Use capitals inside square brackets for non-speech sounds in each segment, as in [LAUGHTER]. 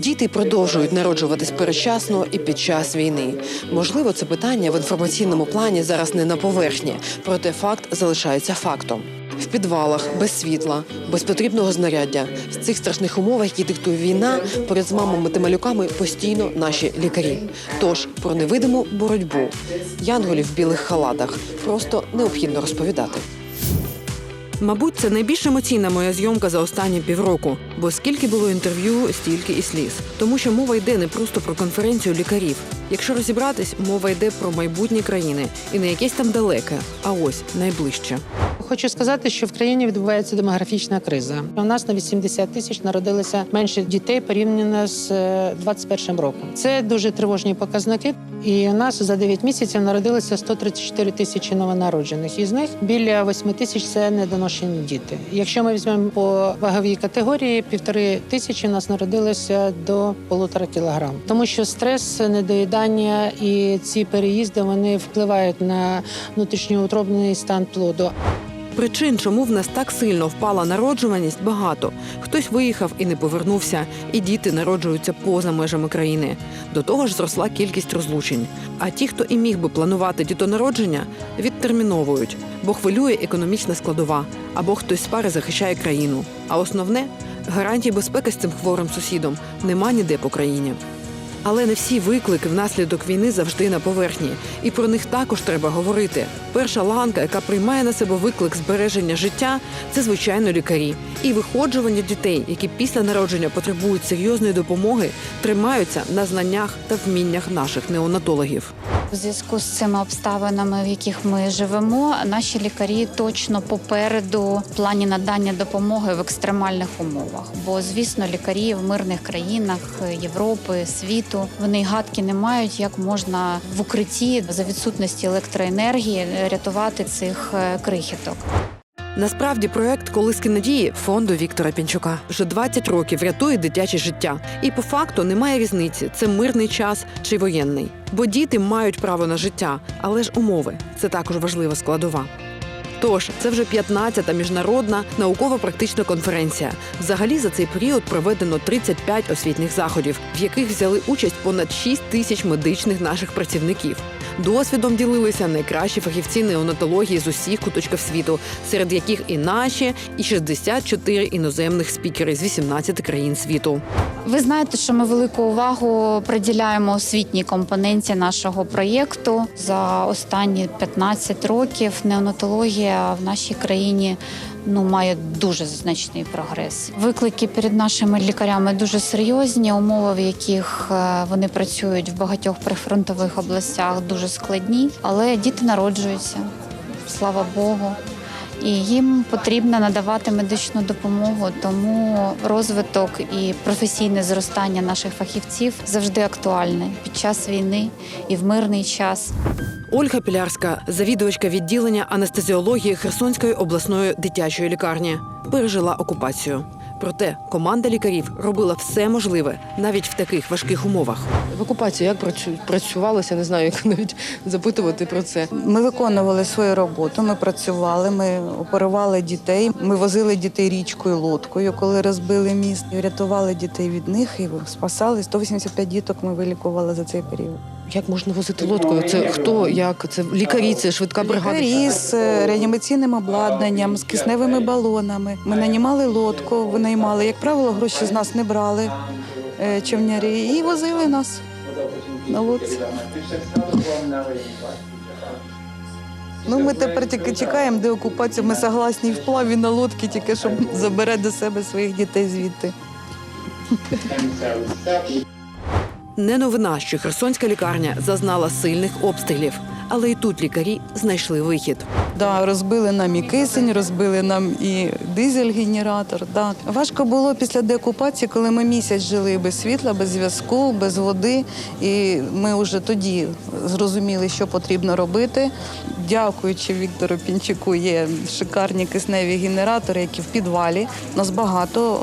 Діти продовжують народжуватись передчасно і під час війни. Можливо, це питання в інформаційному плані зараз не на поверхні, проте факт залишається фактом. В підвалах, без світла, без потрібного знаряддя, в цих страшних умовах, які диктує війна, поряд з мамами та малюками постійно наші лікарі. Тож про невидиму боротьбу янголів в білих халатах просто необхідно розповідати. Мабуть, це найбільш емоційна моя зйомка за останні півроку, бо скільки було інтерв'ю, стільки і сліз. Тому що мова йде не просто про конференцію лікарів. Якщо розібратись, мова йде про майбутнє країни і не якесь там далеке, а ось найближче. Хочу сказати, що в країні відбувається демографічна криза. У нас на 80 тисяч народилося менше дітей порівняно з е, 21 роком. Це дуже тривожні показники. І у нас за 9 місяців народилося 134 тисячі новонароджених. Із них біля 8 тисяч це недоношені діти. Якщо ми візьмемо по ваговій категорії, півтори тисячі нас народилося до полутора кілограм. Тому що стрес, недоїдання і ці переїзди вони впливають на внутрішньоутробний стан плоду. Причин, чому в нас так сильно впала народжуваність, багато. Хтось виїхав і не повернувся, і діти народжуються поза межами країни. До того ж, зросла кількість розлучень. А ті, хто і міг би планувати дітонародження, відтерміновують, бо хвилює економічна складова, або хтось з пари захищає країну. А основне гарантій безпеки з цим хворим сусідом нема ніде по країні. Але не всі виклики внаслідок війни завжди на поверхні, і про них також треба говорити. Перша ланка, яка приймає на себе виклик збереження життя, це звичайно лікарі. І виходжування дітей, які після народження потребують серйозної допомоги, тримаються на знаннях та вміннях наших неонатологів. У зв'язку з цими обставинами, в яких ми живемо, наші лікарі точно попереду в плані надання допомоги в екстремальних умовах. Бо, звісно, лікарі в мирних країнах Європи, світу вони гадки не мають, як можна в укритті за відсутності електроенергії рятувати цих е, крихіток. Насправді проект Колиски надії фонду Віктора Пінчука вже 20 років рятує дитяче життя. І по факту немає різниці, це мирний час чи воєнний. Бо діти мають право на життя, але ж умови це також важлива складова. Тож це вже 15-та міжнародна науково-практична конференція. Взагалі за цей період проведено 35 освітніх заходів, в яких взяли участь понад 6 тисяч медичних наших працівників. Досвідом ділилися найкращі фахівці неонатології з усіх куточків світу, серед яких і наші, і 64 іноземних спікери з 18 країн світу. Ви знаєте, що ми велику увагу приділяємо освітній компоненті нашого проєкту. За останні 15 років неонатологія в нашій країні ну має дуже значний прогрес. Виклики перед нашими лікарями дуже серйозні. Умови, в яких е, вони працюють в багатьох прифронтових областях, дуже складні, але діти народжуються. Слава Богу. І їм потрібно надавати медичну допомогу, тому розвиток і професійне зростання наших фахівців завжди актуальне під час війни і в мирний час. Ольга Пілярська, завідувачка відділення анестезіології Херсонської обласної дитячої лікарні, пережила окупацію. Проте команда лікарів робила все можливе навіть в таких важких умовах. В окупації як працю- працювалося, не знаю, як [LAUGHS] навіть запитувати про це. Ми виконували свою роботу, ми працювали, ми оперували дітей. Ми возили дітей річкою, лодкою, коли розбили міст. І Рятували дітей від них і спасали. 185 діток ми вилікували за цей період. Як можна возити лодкою? Це хто? Як? Це лікарі, це швидка бригада. Лікарі з е, реанімаційним обладнанням, з кисневими балонами. Ми нанімали лодку, винаймали. Як правило, гроші з нас не брали е, човнярі і возили нас на лодці. Ну, ми тепер тільки чекаємо деокупацію. Ми согласні в вплаві на лодки, тільки щоб забере до себе своїх дітей звідти. Не новина, що Херсонська лікарня зазнала сильних обстрілів, але і тут лікарі знайшли вихід. Да, розбили нам і кисень, розбили нам і дизель-генератор. Да. Важко було після деокупації, коли ми місяць жили без світла, без зв'язку, без води. І ми вже тоді зрозуміли, що потрібно робити. Дякуючи Віктору Пінчуку, є шикарні кисневі генератори, які в підвалі. У нас багато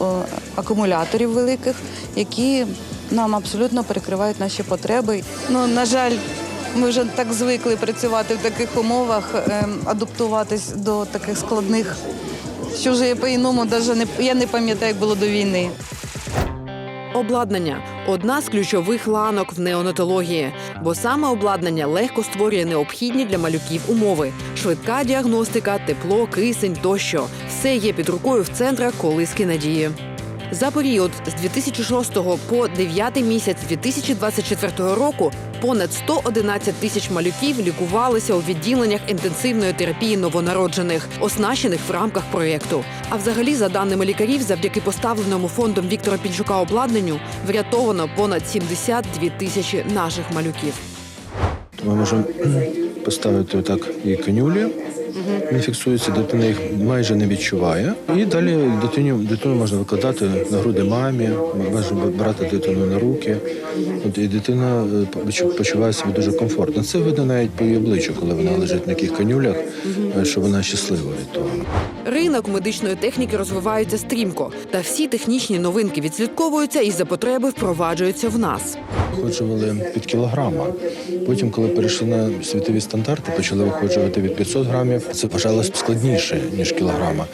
акумуляторів великих, які нам абсолютно перекривають наші потреби. Ну, на жаль, ми вже так звикли працювати в таких умовах, ем, адаптуватись до таких складних, що вже по-іному навіть не я не пам'ятаю, як було до війни. Обладнання одна з ключових ланок в неонатології, бо саме обладнання легко створює необхідні для малюків умови: швидка діагностика, тепло, кисень тощо. Все є під рукою в центрах колиски надії. За період з 2006 по 9 місяць 2024 року понад 111 тисяч малюків лікувалися у відділеннях інтенсивної терапії новонароджених, оснащених в рамках проєкту. А взагалі, за даними лікарів, завдяки поставленому фондом Віктора Пінчука обладнанню врятовано понад 72 тисячі наших малюків. Ми можемо поставити отак і канюлі. Він фіксується, дитина їх майже не відчуває. І далі дитині, дитину можна викладати на груди мамі, можна брати дитину на руки. От, і дитина е, почуває себе дуже комфортно. Це видно навіть по її обличчю, коли вона лежить на таких канюлях, е, що вона щаслива від того. Ринок медичної техніки розвивається стрімко, та всі технічні новинки відслідковуються і за потреби впроваджуються в нас. Виходжували під кілограма. Потім, коли перейшли на світові стандарти, почали виходжувати від 500 грамів. Це вважалось складніше ніж кілограма.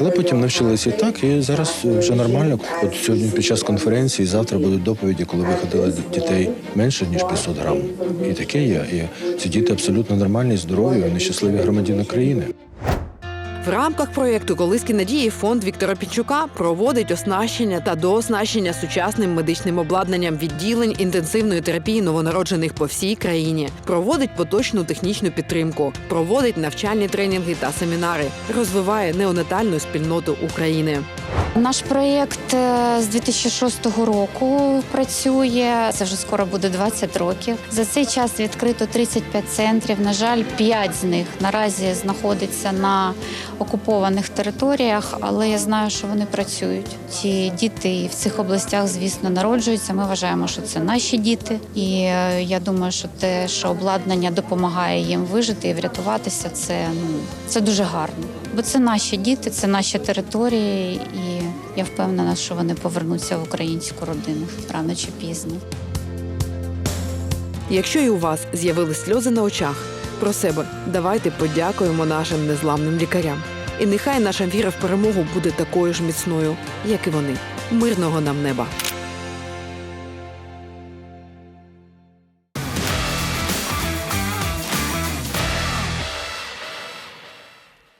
Але потім навчилися і так, і зараз вже нормально. От сьогодні під час конференції, завтра будуть доповіді, коли виходили дітей менше ніж 500 грам. І таке є. І ці діти абсолютно нормальні, здорові, вони щасливі громадяни країни. В рамках проєкту Колиски надії фонд Віктора Пінчука проводить оснащення та дооснащення сучасним медичним обладнанням відділень інтенсивної терапії новонароджених по всій країні, проводить поточну технічну підтримку, проводить навчальні тренінги та семінари, розвиває неонатальну спільноту України. Наш проєкт е, з 2006 року працює. Це вже скоро буде 20 років. За цей час відкрито 35 центрів. На жаль, 5 з них наразі знаходиться на окупованих територіях, але я знаю, що вони працюють. Ті діти в цих областях, звісно, народжуються. Ми вважаємо, що це наші діти, і е, я думаю, що те, що обладнання допомагає їм вижити і врятуватися, це ну це дуже гарно. Бо це наші діти, це наші території, і я впевнена, що вони повернуться в українську родину рано чи пізно. Якщо і у вас з'явились сльози на очах, про себе давайте подякуємо нашим незламним лікарям. І нехай наша віра в перемогу буде такою ж міцною, як і вони. Мирного нам неба!